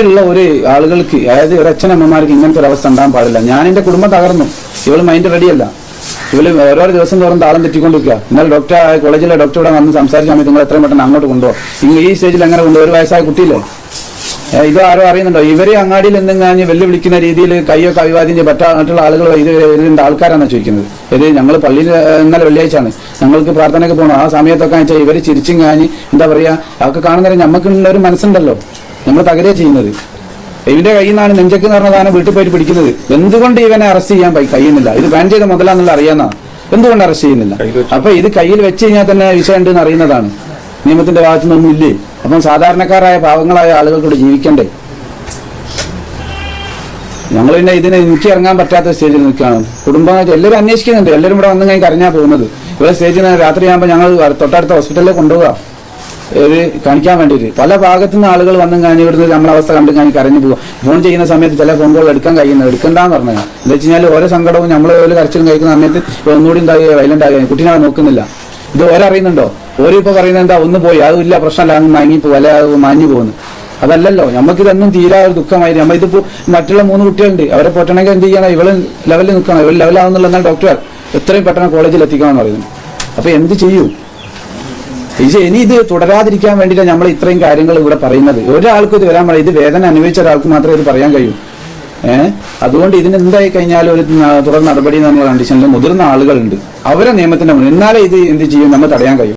മറ്റുള്ള ഒരു ആളുകൾക്ക് അതായത് ഒരു അച്ഛനമ്മമാർക്ക് ഇങ്ങനത്തെ ഒരു അവസ്ഥ ഉണ്ടാകാൻ പാടില്ല. ഞാൻ എന്റെ കുടുംബം തകർന്നു. ഇവൾ മൈൻഡ് റെഡിയല്ല ഇവൾ ഓരോ ദിവസം തോറും താളം തെറ്റിക്കൊണ്ടിരിക്കുക എന്നാൽ ഡോക്ടർ കോളേജിലെ ഡോക്ടറോടെ വന്ന് സംസാരിച്ച സമയത്ത് നിങ്ങൾ എത്രയും പെട്ടെന്ന് അങ്ങോട്ട് കൊണ്ടുപോകും ഈ സ്റ്റേജിൽ അങ്ങനെ കൊണ്ടുപോകും ഒരു വയസ്സായ കുട്ടിയില്ലേ? ഇത് ആരോ അറിയുന്നുണ്ടോ? ഇവരെ അങ്ങാടിയിൽ നിന്നും കഴിഞ്ഞ് വെല്ലുവിളിക്കുന്ന രീതിയിൽ കയ്യോ അഭിവാദ്യം പറ്റാ മറ്റുള്ള ആളുകൾ ഇത് ഇതിന്റെ ആൾക്കാരാണ് ചോദിക്കുന്നത്. ഇത് ഞങ്ങൾ പള്ളിയിൽ ഇന്നലെ വെള്ളിയാഴ്ചയാണ്. ഞങ്ങൾക്ക് പ്രാർത്ഥനയ്ക്ക് പോകണം ആ സമയത്തൊക്കെ വെച്ചാൽ ഇവർ ചിരിച്ചും കാഞ്ഞ് എന്താ പറയാ അതൊക്കെ കാണുന്നവരെ നമുക്കുള്ള ഒരു മനസ്സുണ്ടല്ലോ. നമ്മൾ തകരുക ചെയ്യുന്നത്. ഇവന്റെ കയ്യിൽ നിന്നാണ് നെഞ്ചക്ക് എന്ന് പറഞ്ഞ സാധനം വീട്ടിൽ പോയിട്ട് പിടിക്കുന്നത്. എന്തുകൊണ്ട് ഇവനെ അറസ്റ്റ് ചെയ്യാൻ കഴിയുന്നില്ല? ഇത് ബാൻ ചെയ്ത മുതലാന്നുള്ള അറിയാവുന്നതാണ് എന്തുകൊണ്ട് അറസ്റ്റ് ചെയ്യുന്നില്ല? അപ്പൊ ഇത് കയ്യിൽ വെച്ച് കഴിഞ്ഞാൽ തന്നെ വിഷയം ഉണ്ടെന്ന് അറിയുന്നതാണ്. നിയമത്തിന്റെ ഭാഗത്തു നിന്നൊന്നും ഇല്ലേ? അപ്പം സാധാരണക്കാരായ പാവങ്ങളായ ആളുകൾക്കൂടെ ജീവിക്കണ്ടേ? ഞങ്ങൾ പിന്നെ ഇതിനെ എനിക്ക് ഇറങ്ങാൻ പറ്റാത്ത സ്റ്റേജിൽ നിൽക്കുകയാണ്. കുടുംബം എല്ലാവരും അന്വേഷിക്കുന്നുണ്ട്. എല്ലാവരും ഇവിടെ വന്നു കഴിഞ്ഞ് കരഞ്ഞാ പോകുന്നത്. ഇവിടെ സ്റ്റേജിൽ രാത്രിയാകുമ്പോൾ ഞങ്ങൾ തൊട്ടടുത്ത ഹോസ്പിറ്റലിൽ കൊണ്ടുപോകാം ഇത് കാണിക്കാൻ വേണ്ടിയിട്ട്. പല ഭാഗത്തു നിന്ന് ആളുകൾ വന്നും കാണി ഇവിടുന്ന് നമ്മളെ അവസ്ഥ കണ്ടു കാണി കരഞ്ഞു പോകും. ഫോൺ ചെയ്യുന്ന സമയത്ത് ചില ഫോൺ കോൾ എടുക്കാൻ കഴിയുന്നത് എടുക്കണ്ടെന്ന് പറഞ്ഞു എന്താ വെച്ച് കഴിഞ്ഞാൽ ഓരോ സങ്കടവും നമ്മൾ ഒരു കരച്ചിലും കഴിക്കുന്ന സമയത്ത് ഒന്നുകൂടി ഉണ്ടാകുക വയലന്റ് ആകുക കുട്ടീനെ നോക്കുന്നില്ല. ഇത് ഓരറിയുന്നുണ്ടോ ഓരോ ഇപ്പൊ പറയുന്നത് എന്താ? ഒന്ന് പോയി. അതും ഇല്ല പ്രശ്നമല്ല. അങ്ങ് മാങ്ങി പോകും അല്ലെ അത് മാഞ്ഞു പോകുന്നു. അതല്ലല്ലോ. നമുക്കിതൊന്നും തീരാ ഒരു ദുഃഖമായി നമ്മൾ ഇതിപ്പോ മറ്റുള്ള മൂന്ന് കുട്ടികളുണ്ട്. അവരെ പൊട്ടണമെങ്കിൽ എന്ത് ചെയ്യണം ഇവൾ ലെവലിൽ നിൽക്കണം. ഇവൾ ലെവലാവുന്നുള്ള ഡോക്ടർ എത്രയും പെട്ടെന്ന് കോളേജിൽ എത്തിക്കണം എന്ന് പറയുന്നു. അപ്പൊ എന്ത് ചെയ്യൂ? ഇത് ഇനി ഇത് തുടരാതിരിക്കാൻ വേണ്ടിയിട്ടാണ് നമ്മൾ ഇത്രയും കാര്യങ്ങൾ ഇവിടെ പറയുന്നത്. ഒരാൾക്കും ഇത് വരാൻ പറയും ഇത് വേദന അനുഭവിച്ച ഒരാൾക്ക് മാത്രമേ ഇത് പറയാൻ കഴിയൂ. ഏഹ് അതുകൊണ്ട് ഇതിന് എന്തായി കഴിഞ്ഞാൽ ഒരു തുടർ നടപടി എന്നുള്ള കണ്ടീഷനിൽ മുതിർന്ന ആളുകളുണ്ട്. അവരെ നിയമത്തിന്റെ മുന്നിൽ എന്നാലേ ഇത് എന്ത് ചെയ്യും നമ്മൾ തടയാൻ കഴിയും.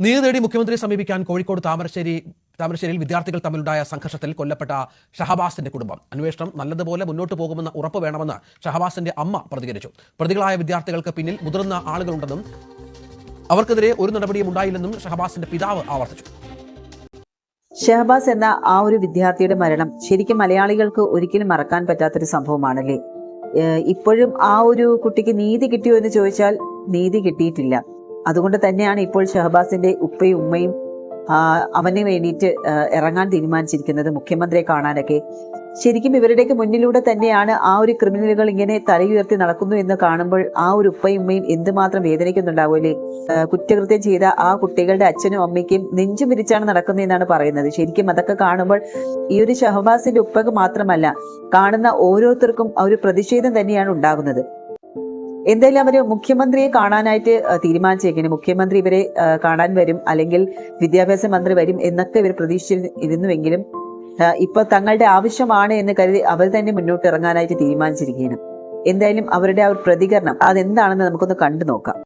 നീതി തേടി മുഖ്യമന്ത്രിയെ സമീപിക്കാൻ കോഴിക്കോട് താമരശ്ശേരി താമരശ്ശേരിയിൽ വിദ്യാർത്ഥികൾ തമ്മിലുണ്ടായ സംഘർഷത്തിൽ കൊല്ലപ്പെട്ട ഷഹബാസിന്റെ കുടുംബം. അന്വേഷണം നല്ലതുപോലെ മുന്നോട്ട് പോകുമെന്ന ഉറപ്പ് വേണമെന്ന് ഷഹബാസിന്റെ അമ്മ പ്രതികരിച്ചു. പ്രതികളായ വിദ്യാർത്ഥികൾക്ക് പിന്നിൽ മുതിർന്ന ആളുകളുണ്ടെന്നും അവർക്കെതിരെ ഒരു നടപടിയും ഉണ്ടായില്ലെന്നും ഷഹബാസിന്റെ പിതാവ് ആവർത്തിച്ചു. ഷഹബാസ് എന്ന ആ ഒരു വിദ്യാർത്ഥിയുടെ മരണം ശരിക്കും മലയാളികൾക്ക് ഒരിക്കലും മറക്കാൻ പറ്റാത്തൊരു സംഭവമാണല്ലേ? ഇപ്പോഴും ആ ഒരു കുട്ടിക്ക് നീതി കിട്ടിയോ എന്ന് ചോദിച്ചാൽ നീതി കിട്ടിയിട്ടില്ല. അതുകൊണ്ട് തന്നെയാണ് ഇപ്പോൾ ഷഹബാസിന്റെ ഉപ്പയും ഉമ്മയും അവന് വേണ്ടിയിട്ട് ഇറങ്ങാൻ തീരുമാനിച്ചിരിക്കുന്നത് മുഖ്യമന്ത്രിയെ കാണാനൊക്കെ. ശരിക്കും ഇവരുടെയൊക്കെ മുന്നിലൂടെ തന്നെയാണ് ആ ഒരു ക്രിമിനലുകൾ ഇങ്ങനെ തലയുയർത്തി നടക്കുന്നു എന്ന് കാണുമ്പോൾ ആ ഒരു ഉപ്പയും ഉമ്മയും എന്തുമാത്രം വേദനിക്കുന്നുണ്ടാവുമല്ലേ കുറ്റകൃത്യം ചെയ്ത ആ കുട്ടികളുടെ അച്ഛനും അമ്മയ്ക്കും നെഞ്ചും വിരിച്ചാണ് നടക്കുന്നതെന്നാണ് പറയുന്നത്. ശരിക്കും അതൊക്കെ കാണുമ്പോൾ ഈ ഒരു ഷഹബാസിന്റെ ഉപ്പക്ക് മാത്രമല്ല കാണുന്ന ഓരോരുത്തർക്കും ആ ഒരു പ്രതിഷേധം തന്നെയാണ് ഉണ്ടാകുന്നത്. എന്തായാലും അവർ മുഖ്യമന്ത്രിയെ കാണാനായിട്ട് തീരുമാനിച്ചേക്കുന്നു മുഖ്യമന്ത്രി ഇവരെ കാണാൻ വരും അല്ലെങ്കിൽ വിദ്യാഭ്യാസ മന്ത്രി വരും എന്നൊക്കെ ഇവർ പ്രതീക്ഷിച്ചിരുന്നുവെങ്കിലും ഇപ്പൊ തങ്ങളുടെ ആവശ്യമാണ് എന്ന് കരുതി അവർ തന്നെ മുന്നോട്ട് ഇറങ്ങാനായിട്ട് തീരുമാനിച്ചിരിക്കുകയാണ് എന്തായാലും അവരുടെ ആ ഒരു പ്രതികരണം അതെന്താണെന്ന് നമുക്കൊന്ന് കണ്ടു നോക്കാം.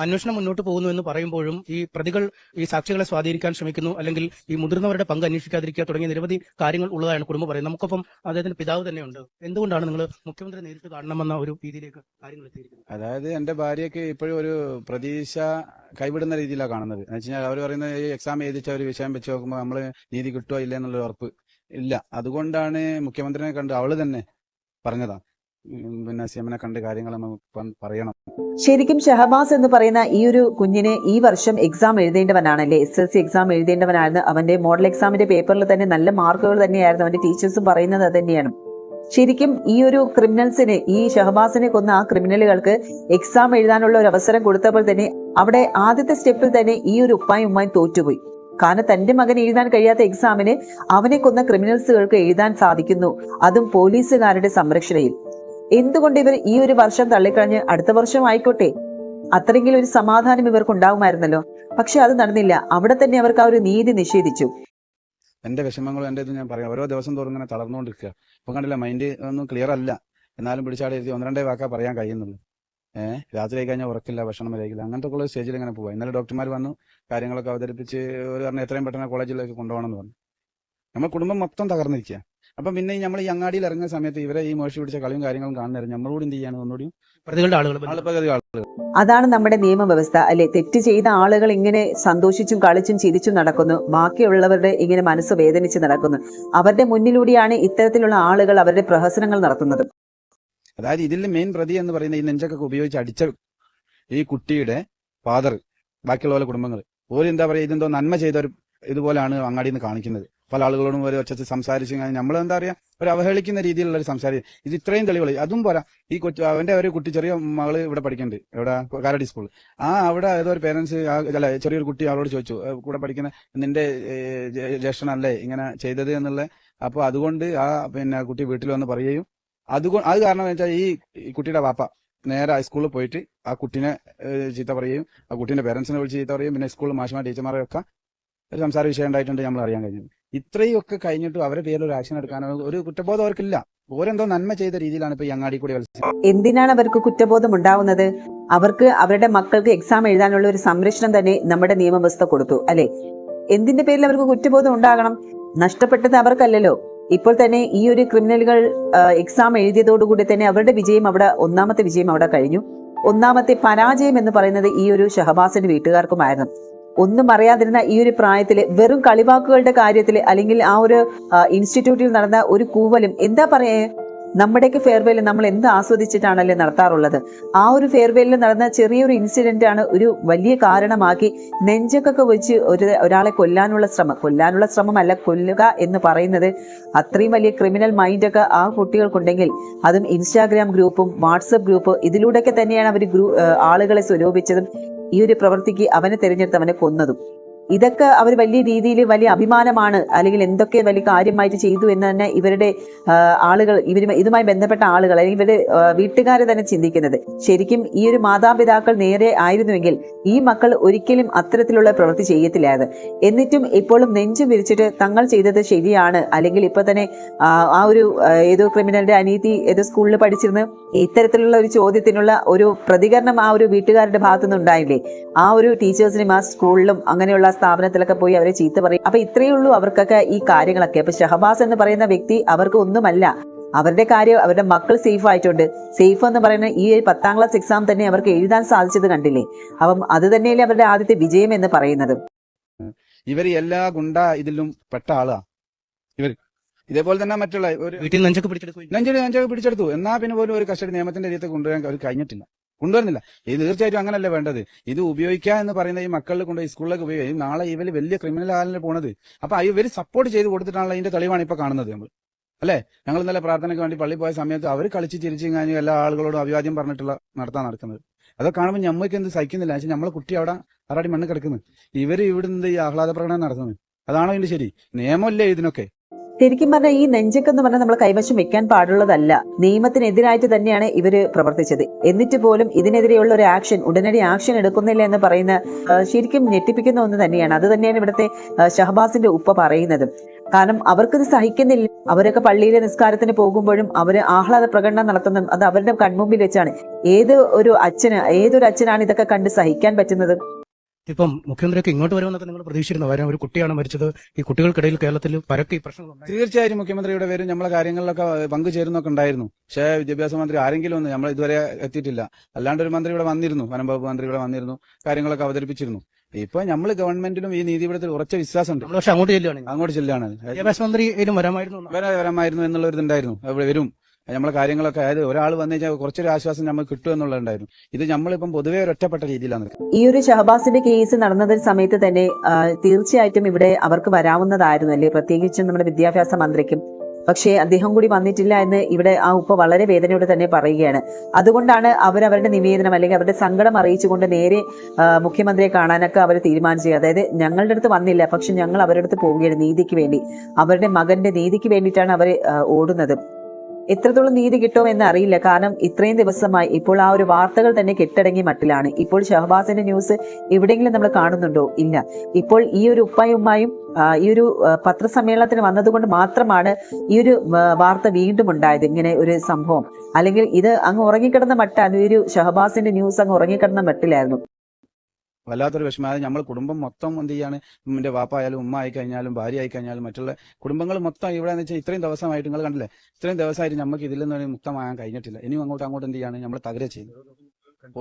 അന്വേഷണം മുന്നോട്ട് പോകുന്നു എന്ന് പറയുമ്പോഴും ഈ പ്രതികൾ ഈ സാക്ഷികളെ സ്വാധീനിക്കാൻ ശ്രമിക്കുന്നു. അല്ലെങ്കിൽ ഈ മുതിർന്നവരുടെ പങ്ക് അന്വേഷിക്കാതിരിക്കുക തുടങ്ങിയ നിരവധി കാര്യങ്ങൾ ഉള്ളതാണ് കുടുംബം പറയുന്നത്. നമുക്കൊപ്പം അദ്ദേഹത്തിന്റെ പിതാവ് തന്നെയുണ്ട്. എന്തുകൊണ്ടാണ് നിങ്ങൾ മുഖ്യമന്ത്രി നേരിട്ട് കാണണമെന്ന ഒരു രീതിയിലേക്ക് കാര്യങ്ങൾ എത്തിയിരിക്കുന്നത്? അതായത് എന്റെ ഭാര്യയ്ക്ക് ഇപ്പോഴും ഒരു പ്രതീക്ഷ കൈവിടുന്ന രീതിയിലാണ് കാണുന്നത്. എന്ന് വെച്ചാൽ അവർ പറയുന്നത് ഈ എക്സാം എഴുതിച്ച ഒരു വിഷയം വെച്ച് നോക്കുമ്പോൾ നമ്മൾ നീതി കിട്ടുമോ ഇല്ല എന്നുള്ള ഉറപ്പ് ഇല്ല. അതുകൊണ്ടാണ് മുഖ്യമന്ത്രിനെ കണ്ട് അവൾ തന്നെ പറഞ്ഞതാ. ഉം, പിന്നെ സിയമ്മനെ കണ്ട് കാര്യങ്ങൾ പറയണം. ശരിക്കും ഷഹബാസ് എന്ന് പറയുന്ന ഈ ഒരു കുഞ്ഞിനെ ഈ വർഷം എക്സാം എഴുതേണ്ടവനാണല്ലേ? എസ് എൽ സി എക്സാം എഴുതേണ്ടവനായിരുന്നു അവന്റെ മോഡൽ എക്സാമിന്റെ പേപ്പറിൽ തന്നെ നല്ല മാർക്കുകൾ തന്നെയായിരുന്നു അവന്റെ ടീച്ചേഴ്സും പറയുന്നത് തന്നെയാണ് ശരിക്കും ഈ ഒരു ക്രിമിനൽസിന് ഈ ഷഹബാസിനെ കൊന്ന ആ ക്രിമിനലുകൾക്ക് എക്സാം എഴുതാനുള്ള ഒരു അവസരം കൊടുത്തപ്പോൾ തന്നെ അവിടെ ആദ്യത്തെ സ്റ്റെപ്പിൽ തന്നെ ഈ ഒരു ഉപ്പായും ഉമ്മായും തോറ്റുപോയി. കാരണം തന്റെ മകൻ എഴുതാൻ കഴിയാത്ത എക്സാമിന് അവനെ കൊന്ന ക്രിമിനൽസുകൾക്ക് എഴുതാൻ സാധിക്കുന്നു. അതും പോലീസുകാരുടെ സംരക്ഷണയിൽ. എന്തുകൊണ്ട് ഇവർ ഈ ഒരു വർഷം തള്ളിക്കളഞ്ഞ് അടുത്ത വർഷം ആയിക്കോട്ടെ? അത്രയെങ്കിലും ഒരു സമാധാനം ഇവർക്ക് ഉണ്ടാവുമായിരുന്നല്ലോ പക്ഷെ അത് നടന്നില്ല. അവിടെ തന്നെ അവർക്ക് ആ ഒരു നീതി നിഷേധിച്ചു. എന്റെ വിഷമങ്ങളും എന്റെ ഇത് ഞാൻ പറയാം. ഓരോ ദിവസം തോറും ഇങ്ങനെ തളർന്നുകൊണ്ടിരിക്കുക. ഇപ്പൊ കണ്ടില്ല മൈൻഡ് ഒന്നും ക്ലിയർ അല്ല. എന്നാലും പിടിച്ചാടി എഴുതി ഒന്ന് രണ്ടേ വാക്കാ പറയാൻ കഴിയുന്നുള്ളൂ. ഏഹ് രാത്രി ആയി കഴിഞ്ഞാൽ ഉറക്കില്ല ഭക്ഷണം കഴിക്കില്ല. അങ്ങനത്തെ ഉള്ള സ്റ്റേജിൽ ഇങ്ങനെ പോവാ. ഇന്നലെ ഡോക്ടർമാർ വന്നു കാര്യങ്ങളൊക്കെ അവതരിപ്പിച്ച് ഒരു പറഞ്ഞ എത്രയും പെട്ടെന്ന് കോളേജിലേക്ക് കൊണ്ടുപോകണം എന്ന് പറഞ്ഞു. നമ്മുടെ കുടുംബം മൊത്തം തകർന്നിരിക്കുക. അപ്പം പിന്നെ നമ്മൾ ഈ അങ്ങാടിയിൽ ഇറങ്ങുന്ന സമയത്ത് ഇവരെ ഈ മോശി പിടിച്ച കളിയും കാര്യങ്ങളും കാണുന്നവരും നമ്മളോട് എന്ത് ചെയ്യാണ് ഒന്നുകൂടി? പ്രതികളുടെ ആളുകൾ അതാണ് നമ്മുടെ നിയമവ്യവസ്ഥ. അല്ലെ തെറ്റ് ചെയ്ത ആളുകൾ ഇങ്ങനെ സന്തോഷിച്ചും കളിച്ചും ചിരിച്ചും നടക്കുന്നു. ബാക്കിയുള്ളവരുടെ ഇങ്ങനെ മനസ്സ് വേദനിച്ച് നടക്കുന്നു. അവരുടെ മുന്നിലൂടെയാണ് ഇത്തരത്തിലുള്ള ആളുകൾ അവരുടെ പ്രഹസനങ്ങൾ നടത്തുന്നത്. അതായത് ഇതിൽ മെയിൻ പ്രതി എന്ന് പറയുന്ന ഈ നെഞ്ചൊക്കെ ഉപയോഗിച്ച് അടിച്ച ഈ കുട്ടിയുടെ ഫാദർ ബാക്കിയുള്ള കുടുംബങ്ങൾ ഓരെന്താ എന്താ പറയുക ഇതെന്തോ നന്മ ചെയ്ത ഒരു ഇതുപോലെയാണ് അങ്ങാടിന്ന് നിന്ന് കാണിക്കുന്നത്. പല ആളുകളോടും ഒരു ഒച്ചത്തിൽ സംസാരിച്ചു നമ്മൾ എന്താ പറയാ? ഒരു അവഹേളിക്കുന്ന രീതിയിലുള്ള ഒരു സംസാരം. ഇത് ഇത്രയും തെളിവുകൾ അതും പോരാ. ഈ കൊച്ചു അവന്റെ ഒരു കുട്ടി ചെറിയ മകൾ ഇവിടെ പഠിക്കണ്ട്. ഇവിടെ കാരടി സ്കൂൾ ആ അവിടെ ഏതോ ഒരു പേരൻസ് അല്ല ചെറിയൊരു കുട്ടി അവളോട് ചോദിച്ചു. കൂടെ പഠിക്കുന്ന നിന്റെ ജ്യേഷ്ഠനല്ലേ ഇങ്ങനെ ചെയ്തത് എന്നുള്ള? അപ്പൊ അതുകൊണ്ട് ആ പിന്നെ കുട്ടി വീട്ടിൽ വന്ന് പറയുകയും. അതുകൊണ്ട് അത് കാരണം വെച്ചാൽ ഈ കുട്ടിയുടെ വാപ്പ നേരെ സ്കൂളിൽ പോയിട്ട് ആ കുട്ടീനെ ചീത്ത പറയുകയും ആ കുട്ടീന്റെ പേരൻസിനെ വിളിച്ച് ചീത്ത പറയുകയും പിന്നെ സ്കൂളിൽ മാഷമാർ ടീച്ചർമാരെയൊക്കെ ഒരു സംസാര വിഷയം ഉണ്ടായിട്ടുണ്ട് നമ്മൾ അറിയാൻ കഴിഞ്ഞത്. ഇത്രയും ഒക്കെ കഴിഞ്ഞിട്ടും അവരെ പേരിൽ ഒരു ആക്ഷൻ എടുക്കാനോ ഒരു കുറ്റബോധം അവർക്കില്ല. ഓരെന്തോ നന്മ ചെയ്ത രീതിയിലാണ് ഇപ്പൊ അങ്ങാടി കൂടി മത്സരം. എന്തിനാണ് അവർക്ക് കുറ്റബോധം ഉണ്ടാവുന്നത്? അവർക്ക് അവരുടെ മക്കൾക്ക് എക്സാം എഴുതാനുള്ള ഒരു സംരക്ഷണം തന്നെ നമ്മുടെ നിയമവ്യവസ്ഥ കൊടുത്തു അല്ലെ? എന്തിന്റെ പേരിൽ അവർക്ക് കുറ്റബോധം ഉണ്ടാകണം? നഷ്ടപ്പെട്ടത് അവർക്കല്ലല്ലോ. ഇപ്പോൾ തന്നെ ഈ ഒരു ക്രിമിനലുകൾ എക്സാം എഴുതിയതോടുകൂടി തന്നെ അവരുടെ വിജയം അവിടെ ഒന്നാമത്തെ വിജയം അവിടെ കഴിഞ്ഞു. ഒന്നാമത്തെ പരാജയം എന്ന് പറയുന്നത് ഈ ഒരു ഷഹബാസിന്റെ വീട്ടുകാർക്കുമായിരുന്നു. ഒന്നും അറിയാതിരുന്ന ഈ ഒരു പ്രായത്തിൽ വെറും കളിവാക്കുകളുടെ കാര്യത്തിൽ അല്ലെങ്കിൽ ആ ഒരു ഇൻസ്റ്റിറ്റ്യൂട്ടിൽ നടന്ന ഒരു കൂവലും എന്താ പറയേ? നമ്മുടെയൊക്കെ ഫെയർവെൽ നമ്മൾ എന്ത് ആസ്വദിച്ചിട്ടാണല്ലേ നടത്താറുള്ളത്? ആ ഒരു ഫെയർവെല്ലിൽ നടന്ന ചെറിയൊരു ഇൻസിഡന്റ് ആണ് ഒരു വലിയ കാരണമാക്കി നെഞ്ചക്കൊക്കെ വെച്ച് ഒരു ഒരാളെ കൊല്ലാനുള്ള ശ്രമം. കൊല്ലാനുള്ള ശ്രമമല്ല കൊല്ലുക എന്ന് പറയുന്നത് അത്രയും വലിയ ക്രിമിനൽ മൈൻഡൊക്കെ ആ കുട്ടികൾക്കുണ്ടെങ്കിൽ അതും ഇൻസ്റ്റാഗ്രാം ഗ്രൂപ്പും വാട്സപ്പ് ഗ്രൂപ്പ് ഇതിലൂടെയൊക്കെ തന്നെയാണ് അവർ ഗ്രൂ ആളുകളെ സ്വരൂപിച്ചതും ഈ ഒരു പ്രവൃത്തിക്ക് അവനെ തിരഞ്ഞെടുത്ത് അവനെ കൊന്നതും. ഇതൊക്കെ അവർ വലിയ രീതിയിൽ വലിയ അഭിമാനമാണ് അല്ലെങ്കിൽ എന്തൊക്കെ വലിയ കാര്യമായിട്ട് ചെയ്തു എന്ന് തന്നെ ഇവരുടെ ആളുകൾ ഇവർ ഇതുമായി ബന്ധപ്പെട്ട ആളുകൾ അല്ലെങ്കിൽ ഇവരുടെ വീട്ടുകാരെ തന്നെ ചിന്തിക്കുന്നത്. ശരിക്കും ഈ ഒരു മാതാപിതാക്കൾ നേരെ ആയിരുന്നുവെങ്കിൽ ഈ മക്കൾ ഒരിക്കലും അത്തരത്തിലുള്ള പ്രവൃത്തി ചെയ്യത്തില്ലായിരുന്നു. എന്നിട്ടും ഇപ്പോഴും നെഞ്ചു വിരിച്ചിട്ട് തങ്ങൾ ചെയ്തത് ശരിയാണ്. അല്ലെങ്കിൽ ഇപ്പൊ തന്നെ ആ ഒരു ഏതോ ക്രിമിനലിന്റെ അനീതി ഏതോ സ്കൂളിൽ പഠിച്ചിരുന്ന് ഇത്തരത്തിലുള്ള ഒരു ചോദ്യത്തിനുള്ള ഒരു പ്രതികരണം ആ ഒരു വീട്ടുകാരുടെ ഭാഗത്തുനിന്ന് ഉണ്ടായില്ലേ? ആ ഒരു ടീച്ചേഴ്സിനും ആ സ്കൂളിലും അങ്ങനെയുള്ള സ്ഥാപനത്തിലൊക്കെ പോയി അവരെ ചീത്ത പറയും. അപ്പൊ ഇത്രയേ ഉള്ളൂ അവർക്കൊക്കെ ഈ കാര്യങ്ങളൊക്കെ. അപ്പൊ ഷഹബാസ് എന്ന് പറയുന്ന വ്യക്തി അവർക്ക് ഒന്നുമല്ല. അവരുടെ കാര്യം അവരുടെ മക്കൾ സേഫ് ആയിട്ടുണ്ട്. സേഫ് എന്ന് പറയുന്ന ഈ ഒരു പത്താം ക്ലാസ് എക്സാം തന്നെ അവർക്ക് എഴുതാൻ സാധിച്ചത് കണ്ടില്ലേ? അപ്പം അത് തന്നെയല്ലേ അവരുടെ ആദ്യത്തെ വിജയം എന്ന് പറയുന്നത്. ഇവർ എല്ലാ ഗുണ്ട ഇതിലും പെട്ട ആളാ. ഇവർ ഇതേപോലെ തന്നെ മറ്റുള്ള ഒരു നെഞ്ചൊക്കെ പിടിച്ചെടുത്തു. എന്നാ പിന്നെ പോലും ഒരു കസ്റ്റഡി നിയമത്തിന്റെ രീതിയിൽ കൊണ്ടുവരാൻ അവർ കഴിഞ്ഞിട്ടില്ല. കൊണ്ടുവരുന്നില്ല. ഇത് തീർച്ചയായിട്ടും അങ്ങനല്ലേ വേണ്ടത്. ഇത് ഉപയോഗിക്കുക എന്ന് പറയുന്ന ഈ മക്കളിൽ കൊണ്ടുപോയി സ്കൂളിലേക്ക് ഉപയോഗിക്കും നാളെ ഇവർ വലിയ ക്രിമിനൽ ആലിന് പോണത്. അപ്പൊ ഇവർ സപ്പോർട്ട് ചെയ്ത് കൊടുത്തിട്ടാണല്ലോ അതിന്റെ തെളിവാണ് ഇപ്പൊ കാണുന്നത് നമ്മൾ അല്ലെ? ഞങ്ങൾ ഇന്നലെ പ്രാർത്ഥനയ്ക്ക് വേണ്ടി പള്ളി പോയ സമയത്ത് അവർ കളിച്ച് ചിരിച്ചു കഴിഞ്ഞ് എല്ലാ ആളുകളോടും അഭിവാദ്യം പറഞ്ഞിട്ടുള്ള നടത്താൻ നടക്കുന്നത്. അതൊക്കെ കാണുമ്പോൾ ഞമ്മക്ക് എന്ത് സഹിക്കുന്നില്ല. പക്ഷെ നമ്മളെ കുട്ടി അവിടെ ആറാടി മണ്ണ് കിടക്കുന്നു. ഇവർ ഇവിടുന്ന് ഈ ആഹ്ലാദ പ്രകടനം നടത്തുന്നത് അതാണോ ഇതിന്റെ ശരി? നിയമമല്ലേ ഇതിനൊക്കെ. ശരിക്കും പറഞ്ഞാൽ ഈ നെഞ്ചക്കം എന്ന് പറഞ്ഞാൽ നമ്മൾ കൈവശം വെക്കാൻ പാടുള്ളതല്ല. നിയമത്തിനെതിരായിട്ട് തന്നെയാണ് ഇവർ പ്രവർത്തിച്ചത്. എന്നിട്ട് പോലും ഇതിനെതിരെയുള്ള ഒരു ആക്ഷൻ ഉടനടി ആക്ഷൻ എടുക്കുന്നില്ല എന്ന് പറയുന്ന ശരിക്കും ഞെട്ടിപ്പിക്കുന്ന ഒന്ന് തന്നെയാണ്. അത് തന്നെയാണ് ഇവിടുത്തെ ഷഹബാസിന്റെ ഉപ്പ പറയുന്നത്. കാരണം അവർക്കിത് സഹിക്കുന്നില്ല. അവരൊക്കെ പള്ളിയിലെ നിസ്കാരത്തിന് പോകുമ്പോഴും അവർ ആഹ്ലാദ പ്രകടനം നടത്തുന്നതും അത് അവരുടെ കൺമുമ്പിൽ വെച്ചാണ്. ഏത് ഒരു അച്ഛന് ഏതൊരു അച്ഛനാണ് ഇതൊക്കെ കണ്ട് സഹിക്കാൻ പറ്റുന്നത്? ഇപ്പം മുഖ്യമന്ത്രിയൊക്കെ ഇങ്ങോട്ട് വരുമെന്നൊക്കെ നിങ്ങൾ പ്രതീക്ഷിച്ചിരുന്നു? വരാൻ ഒരു കുട്ടിയാണ് മരിച്ചത്. ഈ കുട്ടികൾക്കിടയിൽ കേരളത്തിൽ പരക്കെ ഈ പ്രശ്നങ്ങളുണ്ടായി തീർച്ചയായും മുഖ്യമന്ത്രിയുടെ പേരും നമ്മളെ കാര്യങ്ങളിലൊക്കെ പങ്കുചേരുന്നൊക്കെ ഉണ്ടായിരുന്നു. പക്ഷേ വിദ്യാഭ്യാസ മന്ത്രി ആരെങ്കിലും ഒന്ന് നമ്മൾ ഇതുവരെ എത്തിയിട്ടില്ല. അല്ലാണ്ട് ഒരു മന്ത്രി ഇവിടെ വന്നിരുന്നു. വനംവകുപ്പ് മന്ത്രി ഇവിടെ വന്നിരുന്നു. കാര്യങ്ങളൊക്കെ അവതരിപ്പിച്ചിരുന്നു. ഇപ്പൊ നമ്മൾ ഗവൺമെന്റിനും ഈ നീതിപീഠത്തിൽ ഉറച്ച വിശ്വാസമുണ്ട്. പക്ഷെ അങ്ങോട്ട് ചെല്ലുകയാണ്. അങ്ങോട്ട് ചെല്ലുകയാണ്. വിദ്യാഭ്യാസ മന്ത്രി വരാമായിരുന്നു വരമായിരുന്നു എന്നുള്ള ഒരു ഇതുണ്ടായിരുന്നു. അവിടെ വരും. നമ്മളെ കാര്യങ്ങളൊക്കെ അതായത് ഒരാൾ വന്നു കഴിഞ്ഞാൽ കുറച്ചൊരു ആശ്വാസം നമുക്ക് കിട്ടും എന്നുള്ളതുണ്ടായിരുന്നു. ഇത് നമ്മളിപ്പം പൊതുവേ ഒരൊറ്റപ്പെട്ട രീതിയിലാണ്. ഈ ഒരു ഷഹബാസിന്റെ കേസ് നടന്നതിന് സമയത്ത് തന്നെ തീർച്ചയായിട്ടും ഇവിടെ അവർക്ക് വരാവുന്നതായിരുന്നു. അല്ലേ? പ്രത്യേകിച്ചും നമ്മുടെ വിദ്യാഭ്യാസ മന്ത്രിക്കും. പക്ഷേ അദ്ദേഹം കൂടി വന്നിട്ടില്ല എന്ന് ഇവിടെ ആ ഉപ്പ വളരെ വേദനയോടെ തന്നെ പറയുകയാണ്. അതുകൊണ്ടാണ് അവർ അവരുടെ നിവേദനം അല്ലെങ്കിൽ അവരുടെ സങ്കടം അറിയിച്ചുകൊണ്ട് നേരെ മുഖ്യമന്ത്രിയെ കാണാനൊക്കെ അവർ തീരുമാനിച്ചത്. അതായത് ഞങ്ങളുടെ അടുത്ത് വന്നില്ല പക്ഷെ ഞങ്ങൾ അവരുടെ അടുത്ത് പോവുകയാണ് നീതിക്ക് വേണ്ടി. അവരുടെ മകന്റെ നീതിക്ക് വേണ്ടിയിട്ടാണ് അവർ ഓടുന്നത്. എത്രത്തോളം നീതി കിട്ടും എന്ന് അറിയില്ല. കാരണം ഇത്രയും ദിവസമായി ഇപ്പോൾ ആ ഒരു വാർത്തകൾ തന്നെ കെട്ടടങ്ങിയ മട്ടിലാണ്. ഇപ്പോൾ ഷഹബാസിന്റെ ന്യൂസ് എവിടെയെങ്കിലും നമ്മൾ കാണുന്നുണ്ടോ? ഇല്ല. ഇപ്പോൾ ഈ ഒരു ഉപ്പായും ഉമ്മായും ഈ ഒരു പത്രസമ്മേളനത്തിന് വന്നതുകൊണ്ട് മാത്രമാണ് ഈ ഒരു വാർത്ത വീണ്ടും ഉണ്ടായത്. ഇങ്ങനെ ഒരു സംഭവം. അല്ലെങ്കിൽ ഇത് അങ്ങ് ഉറങ്ങിക്കിടന്ന മട്ടാണ്. ഈ ഒരു ഷഹബാസിന്റെ ന്യൂസ് അങ്ങ് ഉറങ്ങിക്കിടന്ന മട്ടിലായിരുന്നു. വല്ലാത്തൊരു വിഷമം. നമ്മൾ കുടുംബം മൊത്തം എന്ത് ചെയ്യാണ്? എന്റെ വാപ്പ ആയാലും ഉമ്മ ആയി കഴിഞ്ഞാലും ഭാര്യ ആയി കഴിഞ്ഞാലും മറ്റുള്ള കുടുംബങ്ങൾ മൊത്തം ഇവിടെ എന്ന് വെച്ചാൽ ഇത്രയും ദിവസമായിട്ട് നിങ്ങൾ കണ്ടില്ലേ? ഇത്രയും ദിവസമായിട്ട് നമുക്ക് ഇതിൽ നിന്ന് മുക്തമാകാൻ കഴിഞ്ഞിട്ടില്ല. ഇനിയും അങ്ങോട്ട് അങ്ങോട്ട് എന്ത് ചെയ്യാണ്? നമ്മൾ തകര ചെയ്യുന്നത്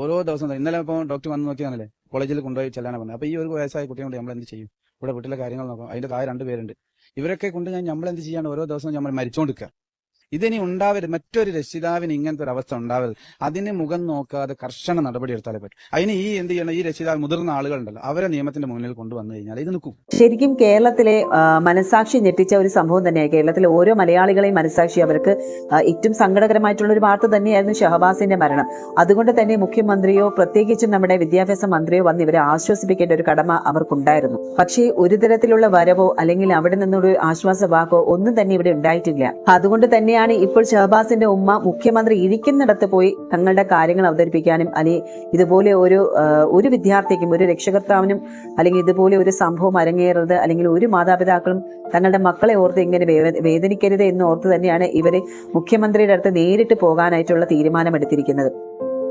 ഓരോ ദിവസം ഇന്നലെ ഇപ്പോൾ ഡോക്ടർ വന്ന് നോക്കിയാണല്ലേ കോളേജിൽ കൊണ്ടുപോയി ചെല്ലാനാണ് പറഞ്ഞത്. അപ്പൊ ഈ ഒരു വയസ്സായ കുട്ടിയോട് നമ്മൾ എന്ത് ചെയ്യും? ഇവിടെ വീട്ടിലെ കാര്യങ്ങൾ നോക്കാം. അതിന്റെ താഴെ രണ്ട് പേരുണ്ട്. ഇവരൊക്കെ കൊണ്ട് ഞാൻ നമ്മൾ എന്ത് ചെയ്യാണ്? ഓരോ ദിവസവും നമ്മൾ മരിച്ചുകൊണ്ടിരിക്കുക ഇതിനി ഉണ്ടാവരുത്. മറ്റൊരു രക്ഷിതാവിന് ഇങ്ങനത്തെ ഒരു അവസ്ഥ ഉണ്ടാവരുത്. അതിന് മുഖം നോക്കാതെ കർശന നടപടി എടുത്താലേ പറ്റും. അതിന് ഈ എന്ത് ചെയ്യണം? ഈ രക്ഷിതാവ് മുതിർന്ന ആളുകളുണ്ടല്ലോ അവരെ നിയമത്തിന്റെ മുന്നിൽ കൊണ്ടുവന്നു കഴിഞ്ഞാൽ ഇത് നിൽക്കും. ശരിക്കും കേരളത്തിലെ മനസാക്ഷി ഞെട്ടിച്ച ഒരു സംഭവം തന്നെയാണ് കേരളത്തിലെ ഓരോ മലയാളികളെയും മനസാക്ഷി അവർക്ക് ഏറ്റവും സങ്കടകരമായിട്ടുള്ള ഒരു വാർത്ത തന്നെയായിരുന്നു ഷഹബാസിന്റെ മരണം. അതുകൊണ്ട് തന്നെ മുഖ്യമന്ത്രിയോ പ്രത്യേകിച്ചും നമ്മുടെ വിദ്യാഭ്യാസ മന്ത്രിയോ വന്ന് ഇവരെ ആശ്വസിപ്പിക്കേണ്ട ഒരു കടമ അവർക്കുണ്ടായിരുന്നു. പക്ഷേ ഒരു തരത്തിലുള്ള വരവോ അല്ലെങ്കിൽ അവിടെ നിന്നൊരു ആശ്വാസ വാക്കോ ഒന്നും തന്നെ ഇവിടെ ഉണ്ടായിട്ടില്ല. അതുകൊണ്ട് തന്നെയാണ് ഇപ്പോൾ ഷഹബാസിന്റെ ഉമ്മ മുഖ്യമന്ത്രി ഇരിക്കുന്നിടത്ത് പോയി തങ്ങളുടെ കാര്യങ്ങൾ അവതരിപ്പിക്കാനും അല്ലെങ്കിൽ ഇതുപോലെ ഒരു ഒരു വിദ്യാർത്ഥിക്കും ഒരു രക്ഷകർത്താവിനും അല്ലെങ്കിൽ ഇതുപോലെ ഒരു സംഭവം അരങ്ങേറരുത് അല്ലെങ്കിൽ ഒരു മാതാപിതാക്കളും തങ്ങളുടെ മക്കളെ ഓർത്ത് ഇങ്ങനെ വേദനിക്കരുത് എന്ന് ഓർത്ത് തന്നെയാണ് ഇവർ മുഖ്യമന്ത്രിയുടെ അടുത്ത് നേരിട്ട് പോകാനായിട്ടുള്ള തീരുമാനമെടുത്തിരിക്കുന്നത്.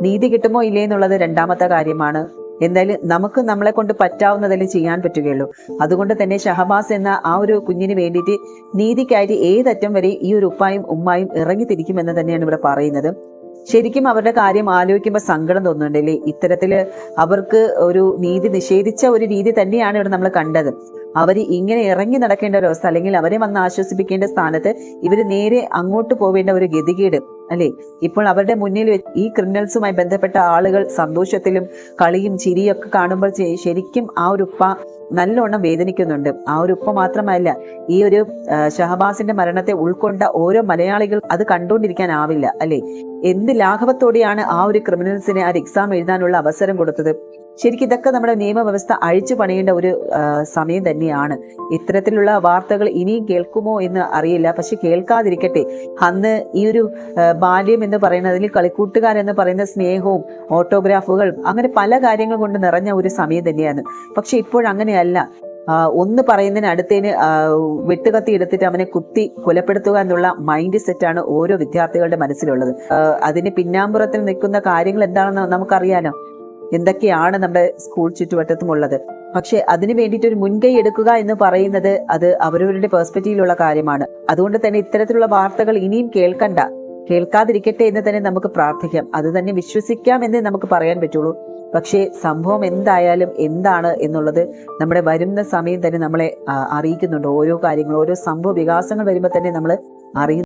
നീതി കിട്ടുമോ ഇല്ലേ എന്നുള്ളത് രണ്ടാമത്തെ കാര്യമാണ്. എന്തായാലും നമുക്ക് നമ്മളെ കൊണ്ട് പറ്റാവുന്നതല്ലേ ചെയ്യാൻ പറ്റുകയുള്ളൂ. അതുകൊണ്ട് തന്നെ ഷഹബാസ് എന്ന ആ ഒരു കുഞ്ഞിന് വേണ്ടിയിട്ട് നീതിക്കായിട്ട് ഏതറ്റം വരെ ഈ ഒരു ഉപ്പായും ഉമ്മായും ഇറങ്ങി തിരിക്കുമെന്ന് തന്നെയാണ് ഇവിടെ പറയുന്നത്. ശരിക്കും അവരുടെ കാര്യം ആലോചിക്കുമ്പോൾ സങ്കടം തോന്നുന്നുണ്ടല്ലേ? ഇത്തരത്തിൽ അവർക്ക് ഒരു നീതി നിഷേധിച്ച ഒരു രീതി തന്നെയാണ് ഇവിടെ നമ്മൾ കണ്ടത്. അവർ ഇങ്ങനെ ഇറങ്ങി നടക്കേണ്ട ഒരു അവസ്ഥ അല്ലെങ്കിൽ അവരെ വന്ന് ആശ്വസിപ്പിക്കേണ്ട സ്ഥാനത്ത് ഇവർ നേരെ അങ്ങോട്ട് പോവേണ്ട ഒരു ഗതികേട് അല്ലെ? ഇപ്പോൾ അവരുടെ മുന്നിൽ ഈ ക്രിമിനൽസുമായി ബന്ധപ്പെട്ട ആളുകൾ സന്തോഷത്തിലും കളിയും ചിരിയും ഒക്കെ കാണുമ്പോൾ ശരിക്കും ആ ഒരു ഉപ്പ നല്ലോണം വേദനിക്കുന്നുണ്ട്. ആ ഒരു ഉപ്പ മാത്രമല്ല ഈ ഒരു ഷഹബാസിന്റെ മരണത്തെ ഉൾക്കൊണ്ട ഓരോ മലയാളികൾ അത് കണ്ടുകൊണ്ടിരിക്കാനാവില്ല അല്ലെ? എന്ത് ലാഘവത്തോടെയാണ് ആ ഒരു ക്രിമിനൽസിനെ ആ ഒരു എക്സാം എഴുതാനുള്ള അവസരം കൊടുത്തത്? ശരിക്കും ഇതൊക്കെ നമ്മുടെ നിയമവ്യവസ്ഥ അഴിച്ചു പണിയേണ്ട ഒരു സമയം തന്നെയാണ്. ഇത്തരത്തിലുള്ള വാർത്തകൾ ഇനിയും കേൾക്കുമോ എന്ന് അറിയില്ല. പക്ഷെ കേൾക്കാതിരിക്കട്ടെ. അന്ന് ഈ ഒരു ബാല്യം എന്ന് പറയുന്നത് അതിൽ കളിക്കൂട്ടുകാരെന്ന് പറയുന്ന സ്നേഹവും ഓട്ടോഗ്രാഫുകൾ അങ്ങനെ പല കാര്യങ്ങൾ കൊണ്ട് നിറഞ്ഞ ഒരു സമയം തന്നെയാണ്. പക്ഷെ ഇപ്പോഴങ്ങനെയല്ല ഒന്ന് പറയുന്നതിന് അടുത്തതിന് വെട്ടുകത്തി എടുത്തിട്ട് അവനെ കുത്തി കൊലപ്പെടുത്തുക എന്നുള്ള മൈൻഡ് സെറ്റാണ് ഓരോ വിദ്യാർത്ഥികളുടെ മനസ്സിലുള്ളത്. അതിന് പിന്നാമ്പുറത്തിൽ നിൽക്കുന്ന കാര്യങ്ങൾ എന്താണെന്ന് നമുക്കറിയാലോ. എന്തൊക്കെയാണ് നമ്മുടെ സ്കൂൾ ചുറ്റുവട്ടത്തും ഉള്ളത് പക്ഷെ അതിന് വേണ്ടിയിട്ട് ഒരു മുൻകൈ എടുക്കുക എന്ന് പറയുന്നത് അത് അവരവരുടെ പേഴ്സ്പെക്റ്റീവിലുള്ള കാര്യമാണ്. അതുകൊണ്ട് തന്നെ ഇത്തരത്തിലുള്ള വാർത്തകൾ ഇനിയും കേൾക്കണ്ട. കേൾക്കാതിരിക്കട്ടെ എന്ന് തന്നെ നമുക്ക് പ്രാർത്ഥിക്കാം. അത് തന്നെ വിശ്വസിക്കാം എന്ന് നമുക്ക് പറയാൻ പറ്റുള്ളൂ. പക്ഷേ സംഭവം എന്തായാലും എന്താണ് എന്നുള്ളത് നമ്മുടെ വരുന്ന സമയം തന്നെ നമ്മളെ അറിയിക്കുന്നുണ്ട്. ഓരോ കാര്യങ്ങളും ഓരോ സംഭവ വികാസങ്ങൾ വരുമ്പോൾ തന്നെ നമ്മൾ അറിയുന്നു